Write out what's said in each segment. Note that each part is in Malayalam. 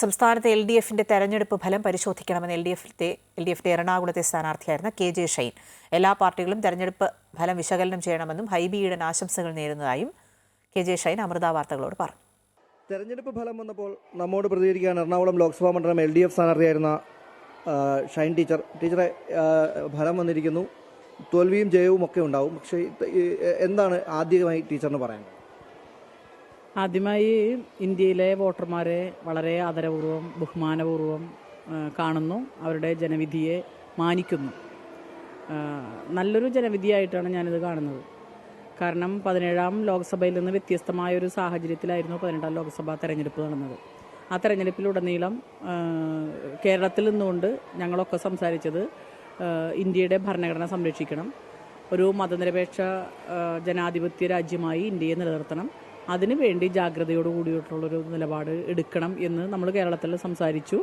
സംസ്ഥാനത്തെ എൽ ഡി എഫിന്റെ തെരഞ്ഞെടുപ്പ് ഫലം പരിശോധിക്കണമെന്ന് എൽ ഡി എഫിന്റെ എൽ ഡി എഫിന്റെ എറണാകുളത്തെ സ്ഥാനാർത്ഥിയായിരുന്ന കെ ജെ ഷൈൻ. എല്ലാ പാർട്ടികളും തെരഞ്ഞെടുപ്പ് ഫലം വിശകലനം ചെയ്യണമെന്നും ഹൈബി ഈഡൻ ആശംസകൾ നേരുന്നതായും കെ ജെ ഷൈൻ അമൃത വാർത്തകളോട് പറഞ്ഞു. തെരഞ്ഞെടുപ്പ് ഫലം വന്നപ്പോൾ നമ്മോട് പ്രതികരിക്കാൻ എറണാകുളം ലോക്സഭാ മണ്ഡലം എൽ ഡി എഫ് സ്ഥാനാർത്ഥിയായിരുന്ന ഷൈൻ ടീച്ചർ. ടീച്ചറെ ഫലം വന്നിരിക്കുന്നു. തോൽവിയും ജയവും ഒക്കെ ഉണ്ടാവും. പക്ഷേ എന്താണ് ആദ്യമായി ടീച്ചറിന് പറയാനുള്ളത്? ആദ്യമായി ഇന്ത്യയിലെ വോട്ടർമാരെ വളരെ ആദരപൂർവം ബഹുമാനപൂർവം കാണുന്നു. അവരുടെ ജനവിധിയെ മാനിക്കുന്നു. നല്ലൊരു ജനവിധിയായിട്ടാണ് ഞാനിത് കാണുന്നത്. കാരണം പതിനേഴാം ലോക്സഭയിൽ നിന്ന് വ്യത്യസ്തമായ ഒരു സാഹചര്യത്തിലായിരുന്നു പതിനെട്ടാം ലോക്സഭാ തെരഞ്ഞെടുപ്പ് നടന്നത്. ആ തെരഞ്ഞെടുപ്പിലുടനീളം കേരളത്തിൽ നിന്നുകൊണ്ട് ഞങ്ങളൊക്കെ സംസാരിച്ചത് ഇന്ത്യയുടെ ഭരണഘടന സംരക്ഷിക്കണം ഒരു മതനിരപേക്ഷ ജനാധിപത്യ രാജ്യമായി ഇന്ത്യയെ നിലനിർത്തണം അതിനു വേണ്ടി ജാഗ്രതയോട് കൂടിയിട്ടുള്ളൊരു നിലപാട് എടുക്കണം എന്ന് നമ്മൾ കേരളത്തിൽ സംസാരിച്ചു.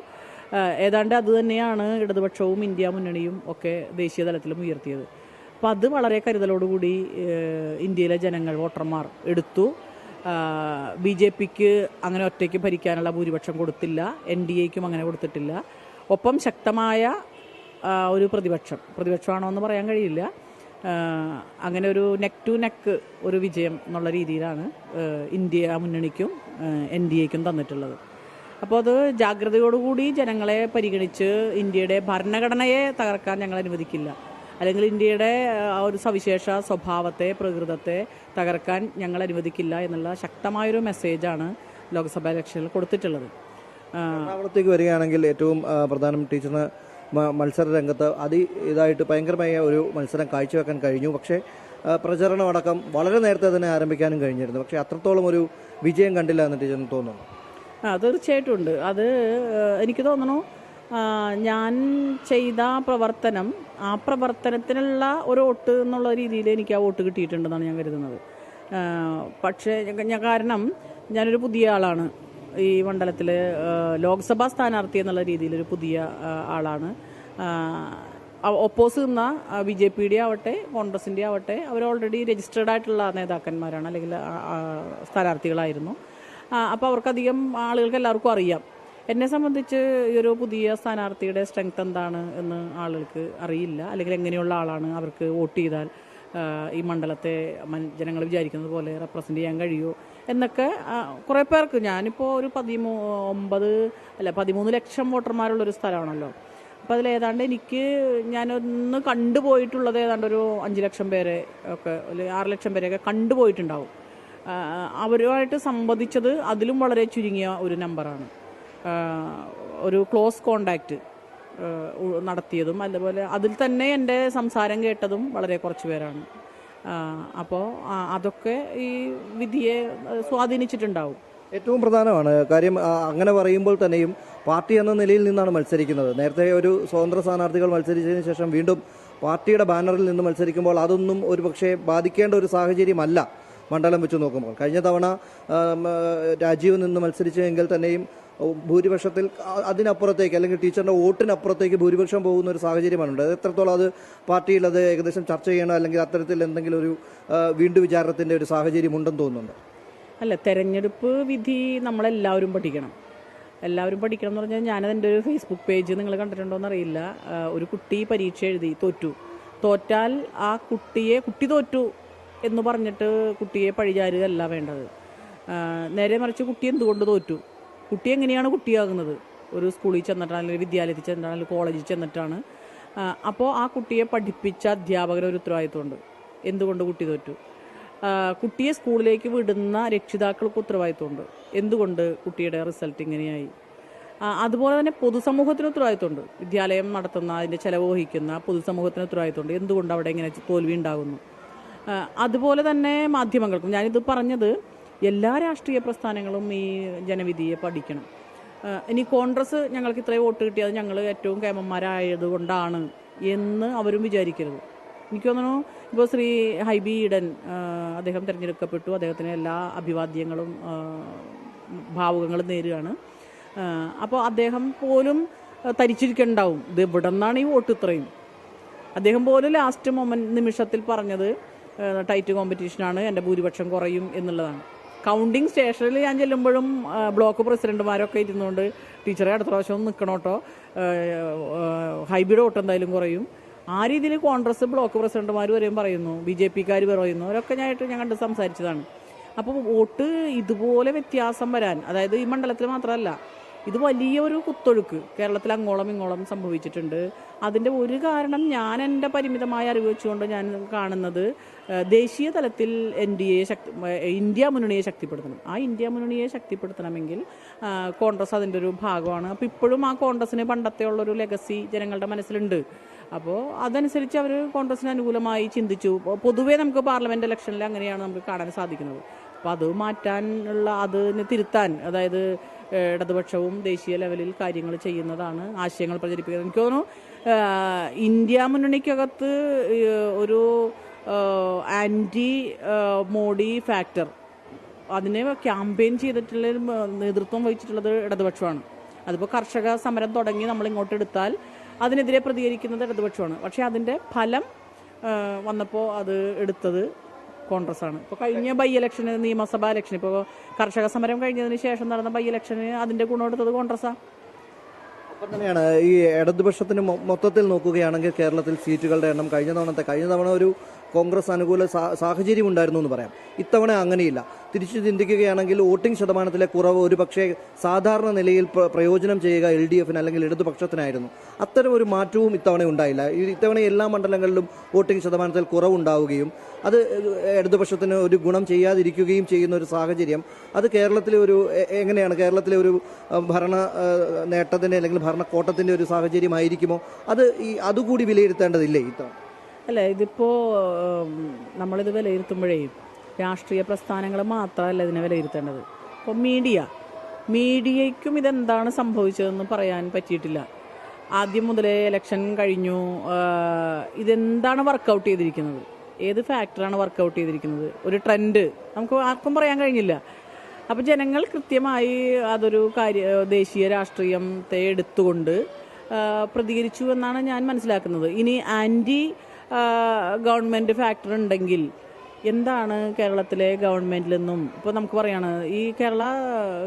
ഏതാണ്ട് അത് തന്നെയാണ് ഇടതുപക്ഷവും ഇന്ത്യ മുന്നണിയും ഒക്കെ ദേശീയ തലത്തിലും ഉയർത്തിയത്. അപ്പം അത് വളരെ കരുതലോടുകൂടി ഇന്ത്യയിലെ ജനങ്ങൾ വോട്ടർമാർ എടുത്തു. ബി ജെ പിക്ക് അങ്ങനെ ഒറ്റയ്ക്ക് ഭരിക്കാനുള്ള ഭൂരിപക്ഷം കൊടുത്തില്ല. എൻ ഡി എക്കും അങ്ങനെ കൊടുത്തിട്ടില്ല. ഒപ്പം ശക്തമായ ഒരു പ്രതിപക്ഷം. പ്രതിപക്ഷമാണോ എന്ന് പറയാൻ കഴിയില്ല. അങ്ങനെ ഒരു നെക്ക് ടു നെക്ക് ഒരു വിജയം എന്നുള്ള രീതിയിലാണ് ഇന്ത്യ മുന്നണിക്കും എൻ ഡി എക്കും തന്നിട്ടുള്ളത്. അപ്പോൾ അത് ജാഗ്രതയോടുകൂടി ജനങ്ങളെ പരിഗണിച്ച് ഇന്ത്യയുടെ ഭരണഘടനയെ തകർക്കാൻ ഞങ്ങൾ അനുവദിക്കില്ല. അല്ലെങ്കിൽ ഇന്ത്യയുടെ ആ, ഒരു സവിശേഷ സ്വഭാവത്തെ പ്രകൃതത്തെ തകർക്കാൻ ഞങ്ങൾ അനുവദിക്കില്ല എന്നുള്ള ശക്തമായൊരു മെസ്സേജാണ് ലോക്സഭാ ഇലക്ഷനിൽ കൊടുത്തിട്ടുള്ളത്. വരികയാണെങ്കിൽ ഏറ്റവും പ്രധാനം ടീച്ചറിന് മത്സര രംഗത്ത് അതി ഇതായിട്ട് ഭയങ്കരമായ ഒരു മത്സരം കാഴ്ചവെക്കാൻ കഴിഞ്ഞു. പക്ഷേ പ്രചരണമടക്കം വളരെ നേരത്തെ തന്നെ ആരംഭിക്കാനും കഴിഞ്ഞിരുന്നു. പക്ഷേ അത്രത്തോളം ഒരു വിജയം കണ്ടില്ല എന്ന് ടീച്ചറിന് തോന്നുന്നു. ആ തീർച്ചയായിട്ടും ഉണ്ട് അത് എനിക്ക് തോന്നുന്നു ഞാൻ ചെയ്ത പ്രവർത്തനം ആ പ്രവർത്തനത്തിനുള്ള ഒരു വോട്ട് എന്നുള്ള രീതിയിൽ എനിക്ക് ആ വോട്ട് കിട്ടിയിട്ടുണ്ടെന്നാണ് ഞാൻ കരുതുന്നത്. പക്ഷേ ഞാൻ കാരണം ഞാനൊരു പുതിയ ആളാണ്. ഈ മണ്ഡലത്തിൽ ലോക്സഭാ സ്ഥാനാർത്ഥി എന്നുള്ള രീതിയിൽ ഒരു പുതിയ ആളാണ്. ഒപ്പോസ് നിന്ന ബി ജെ പിയുടെ ആവട്ടെ കോൺഗ്രസിന്റെ ആവട്ടെ അവർ ഓൾറെഡി രജിസ്റ്റേർഡ് ആയിട്ടുള്ള നേതാക്കന്മാരാണ് അല്ലെങ്കിൽ സ്ഥാനാർത്ഥികളായിരുന്നു. അപ്പോൾ അവർക്കധികം ആളുകൾക്ക് എല്ലാവർക്കും അറിയാം. എന്നെ സംബന്ധിച്ച് ഈ ഒരു പുതിയ സ്ഥാനാർത്ഥിയുടെ സ്ട്രെങ്ത് എന്താണ് എന്ന് ആളുകൾക്ക് അറിയില്ല. അല്ലെങ്കിൽ എങ്ങനെയുള്ള ആളാണ് അവർക്ക് വോട്ട് ചെയ്താൽ. ഈ മണ്ഡലത്തെ ജനങ്ങൾ വിചാരിക്കുന്നത് പോലെ റെപ്രസെന്റ് ചെയ്യാൻ കഴിയുമോ എന്നൊക്കെ കുറേ പേർക്ക് ഞാനിപ്പോൾ ഒരു പതിമൂ ഒമ്പത് അല്ല പതിമൂന്ന് ലക്ഷം വോട്ടർമാരുള്ളൊരു സ്ഥലമാണല്ലോ. അപ്പോൾ അതിൽ ഏതാണ്ട് എനിക്ക് ഞാനൊന്ന് കണ്ടുപോയിട്ടുള്ളത് ഏതാണ്ട് ഒരു അഞ്ച് ലക്ഷം പേരെ ഒക്കെ അല്ലെങ്കിൽ ആറ് ലക്ഷം പേരെയൊക്കെ കണ്ടുപോയിട്ടുണ്ടാവും അവരുമായിട്ട് സംവദിച്ചത് അതിലും വളരെ ചുരുങ്ങിയ ഒരു നമ്പറാണ് ഒരു ക്ലോസ് കോണ്ടാക്റ്റ് നടത്തിയതും അതുപോലെ അതിൽ തന്നെ എന്റെ സംസാരം കേട്ടതും വളരെ കുറച്ച് പേരാണ്. അപ്പോൾ അതൊക്കെ ഈ വിധിയെ സ്വാധീനിച്ചിട്ടുണ്ടാവും. ഏറ്റവും പ്രധാനമാണ് കാര്യം അങ്ങനെ പറയുമ്പോൾ തന്നെയും പാർട്ടി എന്ന നിലയിൽ നിന്നാണ് മത്സരിക്കുന്നത്. നേരത്തെ ഒരു സ്വതന്ത്ര സ്ഥാനാർത്ഥികൾ മത്സരിച്ചതിന് ശേഷം വീണ്ടും പാർട്ടിയുടെ ബാനറിൽ നിന്ന് മത്സരിക്കുമ്പോൾ അതൊന്നും ഒരു പക്ഷേ ബാധിക്കേണ്ട ഒരു സാഹചര്യമല്ല മണ്ഡലം വെച്ച് നോക്കുമ്പോൾ. കഴിഞ്ഞ തവണ രാജീവ് നിന്ന് മത്സരിച്ചെങ്കിൽ തന്നെയും ഭൂരിപക്ഷത്തിൽ അതിനപ്പുറത്തേക്ക് അല്ലെങ്കിൽ ടീച്ചറിന്റെ വോട്ടിനപ്പുറത്തേക്ക് ഭൂരിപക്ഷം പോകുന്ന ഒരു സാഹചര്യമാണ് ഉണ്ട് എത്രത്തോളം അത് പാർട്ടിയിൽ അത് ഏകദേശം ചർച്ച ചെയ്യണോ അല്ലെങ്കിൽ അത്തരത്തിൽ എന്തെങ്കിലും ഒരു വീണ്ടും വിചാരണത്തിന്റെ ഒരു സാഹചര്യം ഉണ്ടെന്ന് തോന്നുന്നുണ്ട്? അല്ല തെരഞ്ഞെടുപ്പ് വിധി നമ്മളെല്ലാവരും പഠിക്കണം. എല്ലാവരും പഠിക്കണം എന്ന് പറഞ്ഞാൽ ഞാനത് എന്റെ ഒരു ഫേസ്ബുക്ക് പേജ് നിങ്ങൾ കണ്ടിട്ടുണ്ടോ എന്നറിയില്ല ഒരു കുട്ടി പരീക്ഷ എഴുതി തോറ്റു. തോറ്റാൽ ആ കുട്ടിയെ കുട്ടി തോറ്റു എന്ന് പറഞ്ഞിട്ട് കുട്ടിയെ പഴിചാരുകയല്ല വേണ്ടത്. നേരെ മറിച്ച് കുട്ടി എന്തുകൊണ്ട് തോറ്റു? കുട്ടി എങ്ങനെയാണ് കുട്ടിയാകുന്നത്? ഒരു സ്കൂളിൽ ചെന്നിട്ടാണ് അല്ലെങ്കിൽ വിദ്യാലയത്തിൽ ചെന്നിട്ടാണ് അല്ലെങ്കിൽ കോളേജിൽ ചെന്നിട്ടാണ്. അപ്പോൾ ആ കുട്ടിയെ പഠിപ്പിച്ച അധ്യാപകർ ഒരു ഉത്തരവാദിത്വമുണ്ട്. എന്തുകൊണ്ട് കുട്ടി തോറ്റു? കുട്ടിയെ സ്കൂളിലേക്ക് വിടുന്ന രക്ഷിതാക്കൾക്ക് ഉത്തരവാദിത്വമുണ്ട്. എന്തുകൊണ്ട് കുട്ടിയുടെ റിസൾട്ട് ഇങ്ങനെയായി? അതുപോലെ തന്നെ പൊതുസമൂഹത്തിന് ഉത്തരവാദിത്വമുണ്ട്. വിദ്യാലയം നടത്തുന്ന അതിന്റെ ചെലവ് വഹിക്കുന്ന പൊതുസമൂഹത്തിന് ഉത്തരവാദിത്വമുണ്ട്. എന്തുകൊണ്ട് അവിടെ ഇങ്ങനെ തോൽവി ഉണ്ടാകുന്നു? അതുപോലെ തന്നെ മാധ്യമങ്ങൾക്കും. ഞാനിത് പറഞ്ഞത് എല്ലാ രാഷ്ട്രീയ പ്രസ്ഥാനങ്ങളും ഈ ജനവിധിയെ പഠിക്കണം. ഇനി കോൺഗ്രസ് ഞങ്ങൾക്ക് ഇത്രയും വോട്ട് കിട്ടിയത് ഞങ്ങൾ ഏറ്റവും കേമന്മാരായത് കൊണ്ടാണ് എന്ന് അവരും വിചാരിക്കരുത്. എനിക്ക് തോന്നുന്നു ഇപ്പോൾ ശ്രീ ഹൈബി ഈഡൻ അദ്ദേഹം തിരഞ്ഞെടുക്കപ്പെട്ടു. അദ്ദേഹത്തിന് എല്ലാ അഭിവാദ്യങ്ങളും ഭാവുകങ്ങളും നേരുകയാണ്. അപ്പോൾ അദ്ദേഹം പോലും തരിച്ചിരിക്കണ്ടാവും. ഇത് എവിടെ നിന്നാണ് ഈ വോട്ട് ഇത്രയും? അദ്ദേഹം പോലും ലാസ്റ്റ് മൊമെന്റ് നിമിഷത്തിൽ പറഞ്ഞത് ടൈറ്റ് കോമ്പറ്റീഷനാണ് എന്റെ ഭൂരിപക്ഷം കുറയും എന്നുള്ളതാണ്. കൗണ്ടിങ് സ്റ്റേഷനിൽ ഞാൻ ചെല്ലുമ്പോഴും ബ്ലോക്ക് പ്രസിഡന്റുമാരൊക്കെ ഇരുന്നുകൊണ്ട് ടീച്ചറെ അടുത്ത പ്രാവശ്യം ഒന്ന് നിൽക്കണോട്ടോ ഹൈബ്രിഡ് വോട്ട് എന്തായാലും കുറയും. ആ രീതിയിൽ കോൺഗ്രസ് ബ്ലോക്ക് പ്രസിഡന്റുമാർ വരെയും പറയുന്നു. ബി ജെ പിക്കാർ പറയുന്നു. അവരൊക്കെ ഞാനായിട്ട് ഞാൻ കണ്ട് സംസാരിച്ചതാണ്. അപ്പോൾ വോട്ട് ഇതുപോലെ വ്യത്യാസം വരാൻ അതായത് ഈ മണ്ഡലത്തിൽ മാത്രമല്ല ഇത് വലിയ ഒരു കുത്തൊഴുക്ക്. കേരളത്തിൽ അങ്ങോളം ഇങ്ങോളം സംഭവിച്ചിട്ടുണ്ട്. അതിന്റെ ഒരു കാരണം ഞാൻ എന്റെ പരിമിതമായ അറിവ് വെച്ചുകൊണ്ട് ഞാൻ കാണുന്നത് ദേശീയ തലത്തിൽ എൻ ഡി എ ശക്തി ഇന്ത്യ മുന്നണിയെ ശക്തിപ്പെടുത്തണം. ആ ഇന്ത്യ മുന്നണിയെ ശക്തിപ്പെടുത്തണമെങ്കിൽ കോൺഗ്രസ് അതിന്റെ ഒരു ഭാഗമാണ്. അപ്പോൾ ഇപ്പോഴും ആ കോൺഗ്രസ്സിന് പണ്ടത്തെ ഉള്ളൊരു ലെഗസി ജനങ്ങളുടെ മനസ്സിലുണ്ട്. അപ്പോൾ അതനുസരിച്ച് അവർ കോൺഗ്രസിന് അനുകൂലമായി ചിന്തിച്ചു. പൊതുവേ നമുക്ക് പാർലമെന്റ് ഇലക്ഷനിൽ അങ്ങനെയാണ് നമുക്ക് കാണാൻ സാധിക്കുന്നത്. അപ്പോൾ അത് മാറ്റാനുള്ള അതിന് തിരുത്താൻ അതായത് ഇടതുപക്ഷവും ദേശീയ ലെവലിൽ കാര്യങ്ങൾ ചെയ്യുന്നതാണ് ആശയങ്ങൾ പ്രചരിപ്പിക്കുന്നത്. എനിക്ക് തോന്നുന്നു ഇന്ത്യ മുന്നണിക്കകത്ത് ഒരു ആന്റി മോഡി ഫാക്ടർ അതിനെ ക്യാമ്പയിൻ ചെയ്തിട്ടുള്ള നേതൃത്വം വഹിച്ചിട്ടുള്ളത് ഇടതുപക്ഷമാണ്. അതിപ്പോൾ കർഷക സമരം തുടങ്ങി നമ്മൾ ഇങ്ങോട്ട് എടുത്താൽ അതിനെതിരെ പ്രതികരിക്കുന്നത് ഇടതുപക്ഷമാണ്. പക്ഷേ അതിന്റെ ഫലം വന്നപ്പോൾ അത് എടുത്തത് കോൺഗ്രസ് ആണ് ഇപ്പോൾ കഴിഞ്ഞ ബൈ ഇലക്ഷന് നിയമസഭാ ഇലക്ഷൻ ഇപ്പോൾ കർഷക സമരം കഴിഞ്ഞതിന് ശേഷം നടന്ന ബൈ ഇലക്ഷന് അതിന്റെ ഗുണം എടുത്തത് കോൺഗ്രസ്സാണ് ഒപ്പം തന്നെയാണ് ഈ ഇടതുപക്ഷത്തിന് മൊത്തത്തിൽ നോക്കുകയാണെങ്കിൽ കേരളത്തിൽ സീറ്റുകളുടെ എണ്ണം കഴിഞ്ഞ തവണത്തെ കഴിഞ്ഞ തവണ ഒരു കോൺഗ്രസ് അനുകൂല സാഹചര്യം ഉണ്ടായിരുന്നു എന്ന് പറയാം. ഇത്തവണ അങ്ങനെയില്ല. തിരിച്ചു ചിന്തിക്കുകയാണെങ്കിൽ വോട്ടിംഗ് ശതമാനത്തിലെ കുറവ് ഒരു പക്ഷേ സാധാരണ നിലയിൽ പ്രയോജനം ചെയ്യുക എൽ ഡി എഫിന് അല്ലെങ്കിൽ ഇടതുപക്ഷത്തിനായിരുന്നു. അത്തരം ഒരു മാറ്റവും ഇത്തവണ ഉണ്ടായില്ല. ഇത്തവണ എല്ലാ മണ്ഡലങ്ങളിലും വോട്ടിംഗ് ശതമാനത്തിൽ കുറവുണ്ടാവുകയും അത് ഇടതുപക്ഷത്തിന് ഒരു ഗുണം ചെയ്യാതിരിക്കുകയും ചെയ്യുന്ന ഒരു സാഹചര്യം അത് കേരളത്തിലെ ഒരു എങ്ങനെയാണ്? കേരളത്തിലെ ഒരു ഭരണ നേട്ടത്തിന്റെ അല്ലെങ്കിൽ ഭരണക്കോട്ടത്തിന്റെ ഒരു സാഹചര്യമായിരിക്കുമോ? അത് ഈ അതുകൂടി വിലയിരുത്തേണ്ടതില്ലേ ഇത്തവണ? അല്ല ഇതിപ്പോൾ നമ്മളിത് വിലയിരുത്തുമ്പോഴേ രാഷ്ട്രീയ പ്രസ്ഥാനങ്ങൾ മാത്രമല്ല ഇതിനെ വിലയിരുത്തേണ്ടത്. ഇപ്പോൾ മീഡിയ. മീഡിയയ്ക്കും ഇതെന്താണ് സംഭവിച്ചതെന്ന് പറയാൻ പറ്റിയിട്ടില്ല. ആദ്യം മുതലേ ഇലക്ഷൻ കഴിഞ്ഞു. ഇതെന്താണ് വർക്കൗട്ട് ചെയ്തിരിക്കുന്നത്? ഏത് ഫാക്ടറാണ് വർക്കൗട്ട് ചെയ്തിരിക്കുന്നത്? ഒരു ട്രെൻഡ് നമുക്ക് ആർക്കും പറയാൻ കഴിഞ്ഞില്ല. അപ്പോൾ ജനങ്ങൾ കൃത്യമായി അതൊരു കാര്യ ദേശീയ രാഷ്ട്രീയത്തെ എടുത്തുകൊണ്ട് പ്രതികരിച്ചു എന്നാണ് ഞാൻ മനസ്സിലാക്കുന്നത്. ഇനി ആന്റി ഗവൺമെന്റ് ഫാക്ടർ ഉണ്ടെങ്കിൽ എന്താണ് കേരളത്തിലെ ഗവൺമെന്റിൽ നിന്നും? ഇപ്പോൾ നമുക്ക് പറയാണ് ഈ കേരള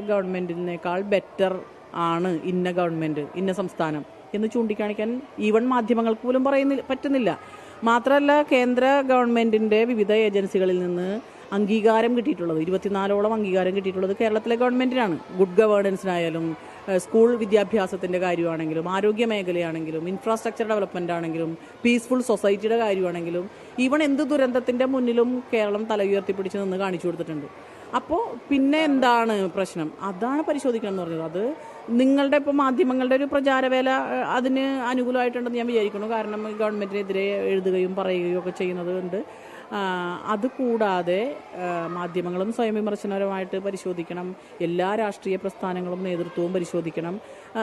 ഗവൺമെന്റിനേക്കാൾ ബെറ്റർ ആണ് ഇന്ന ഗവൺമെന്റ് ഇന്ന സംസ്ഥാനം എന്ന് ചൂണ്ടിക്കാണിക്കാൻ ഈവൺ മാധ്യമങ്ങൾക്ക് പോലും പറയുന്നില്ല പറ്റുന്നില്ല. മാത്രമല്ല കേന്ദ്ര ഗവൺമെന്റിന്റെ വിവിധ ഏജൻസികളിൽ നിന്ന് അംഗീകാരം കിട്ടിയിട്ടുള്ളത്. ഇരുപത്തിനാലോളം അംഗീകാരം കിട്ടിയിട്ടുള്ളത് കേരളത്തിലെ ഗവൺമെന്റിനാണ് ഗുഡ് ഗവേണൻസിനായാലും സ്കൂൾ വിദ്യാഭ്യാസത്തിന്റെ കാര്യമാണെങ്കിലും ആരോഗ്യ മേഖലയാണെങ്കിലും ഇൻഫ്രാസ്ട്രക്ചർ ഡെവലപ്മെന്റ് ആണെങ്കിലും പീസ്ഫുൾ സൊസൈറ്റിയുടെ കാര്യമാണെങ്കിലും ഈവൺ എന്ത് ദുരന്തത്തിന്റെ മുന്നിലും കേരളം തല ഉയർത്തിപ്പിടിച്ച് നിന്ന് കാണിച്ചു കൊടുത്തിട്ടുണ്ട്. അപ്പോൾ പിന്നെ എന്താണ് പ്രശ്നം? അതാണ് പരിശോധിക്കണം എന്ന് പറഞ്ഞത്. അത് നിങ്ങളുടെ ഇപ്പോൾ മാധ്യമങ്ങളുടെ ഒരു പ്രചാരവേല അതിന് അനുകൂലമായിട്ടുണ്ടെന്ന് ഞാൻ വിചാരിക്കുന്നു. കാരണം ഗവൺമെന്റിനെതിരെ എഴുതുകയും പറയുകയും ഒക്കെ ചെയ്യുന്നത് കൊണ്ട് ആ, അത് കൂടാതെ മാധ്യമങ്ങളും സ്വയം വിമർശനപരമായിട്ട് പരിശോധിക്കണം. എല്ലാ രാഷ്ട്രീയ പ്രസ്ഥാനങ്ങളും നേതൃത്വവും പരിശോധിക്കണം.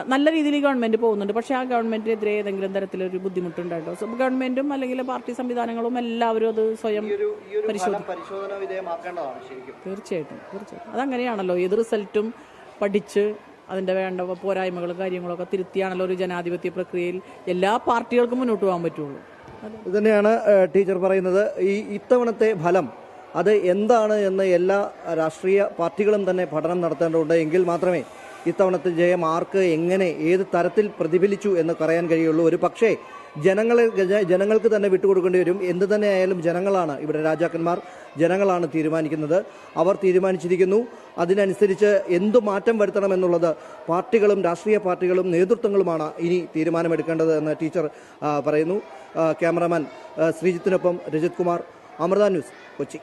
നല്ല രീതിയിൽ ഗവൺമെന്റ് പോകുന്നുണ്ട്. പക്ഷേ ആ ഗവൺമെന്റിനെതിരെ ഏതെങ്കിലും തരത്തിലൊരു ബുദ്ധിമുട്ടുണ്ടായിട്ടോ? സോ ഗവൺമെന്റും അല്ലെങ്കിൽ പാർട്ടി സംവിധാനങ്ങളും എല്ലാവരും അത് സ്വയം പരിശോധിക്കും പരിശോധന വിധേയമാക്കേണ്ടതാണ് ശരിക്കും. തീർച്ചയായിട്ടും തീർച്ചയായിട്ടും. അതങ്ങനെയാണല്ലോ. ഏത് റിസൾട്ടും പഠിച്ച് അതിന്റെ വേണ്ട പോരായ്മകളും കാര്യങ്ങളൊക്കെ തിരുത്തിയാണല്ലോ ഒരു ജനാധിപത്യ പ്രക്രിയയിൽ എല്ലാ പാർട്ടികൾക്കും മുന്നോട്ട് പോകാൻ പറ്റുള്ളൂ. തന്നെയാണ് ഏഹ്, ടീച്ചർ പറയുന്നത്. ഈ ഇത്തവണത്തെ ഫലം അത് എന്താണ് എന്ന് എല്ലാ രാഷ്ട്രീയ പാർട്ടികളും തന്നെ പഠനം നടത്തേണ്ടതുണ്ട്. എങ്കിൽ മാത്രമേ ഇത്തവണത്തെ ജയം ആർക്ക് എങ്ങനെ ഏത് തരത്തിൽ പ്രതിഫലിച്ചു എന്ന് പറയാൻ കഴിയുള്ളൂ. ഒരു പക്ഷേ ജനങ്ങളെ ജനങ്ങൾക്ക് തന്നെ വിട്ടുകൊടുക്കേണ്ടി വരും. എന്ത് തന്നെ ആയാലും ജനങ്ങളാണ് ഇവിടെ രാജാക്കന്മാർ. ജനങ്ങളാണ് തീരുമാനിക്കുന്നത്. അവർ തീരുമാനിച്ചിരിക്കുന്നു. അതിനനുസരിച്ച് എന്തു മാറ്റം വരുത്തണമെന്നുള്ളത് പാർട്ടികളും രാഷ്ട്രീയ പാർട്ടികളും നേതൃത്വങ്ങളുമാണ് ഇനി തീരുമാനമെടുക്കേണ്ടത് എന്ന് ടീച്ചർ പറയുന്നു. ക്യാമറാമാൻ ശ്രീജിത്തിനൊപ്പം രജിത് കുമാർ അമൃത ന്യൂസ് കൊച്ചി.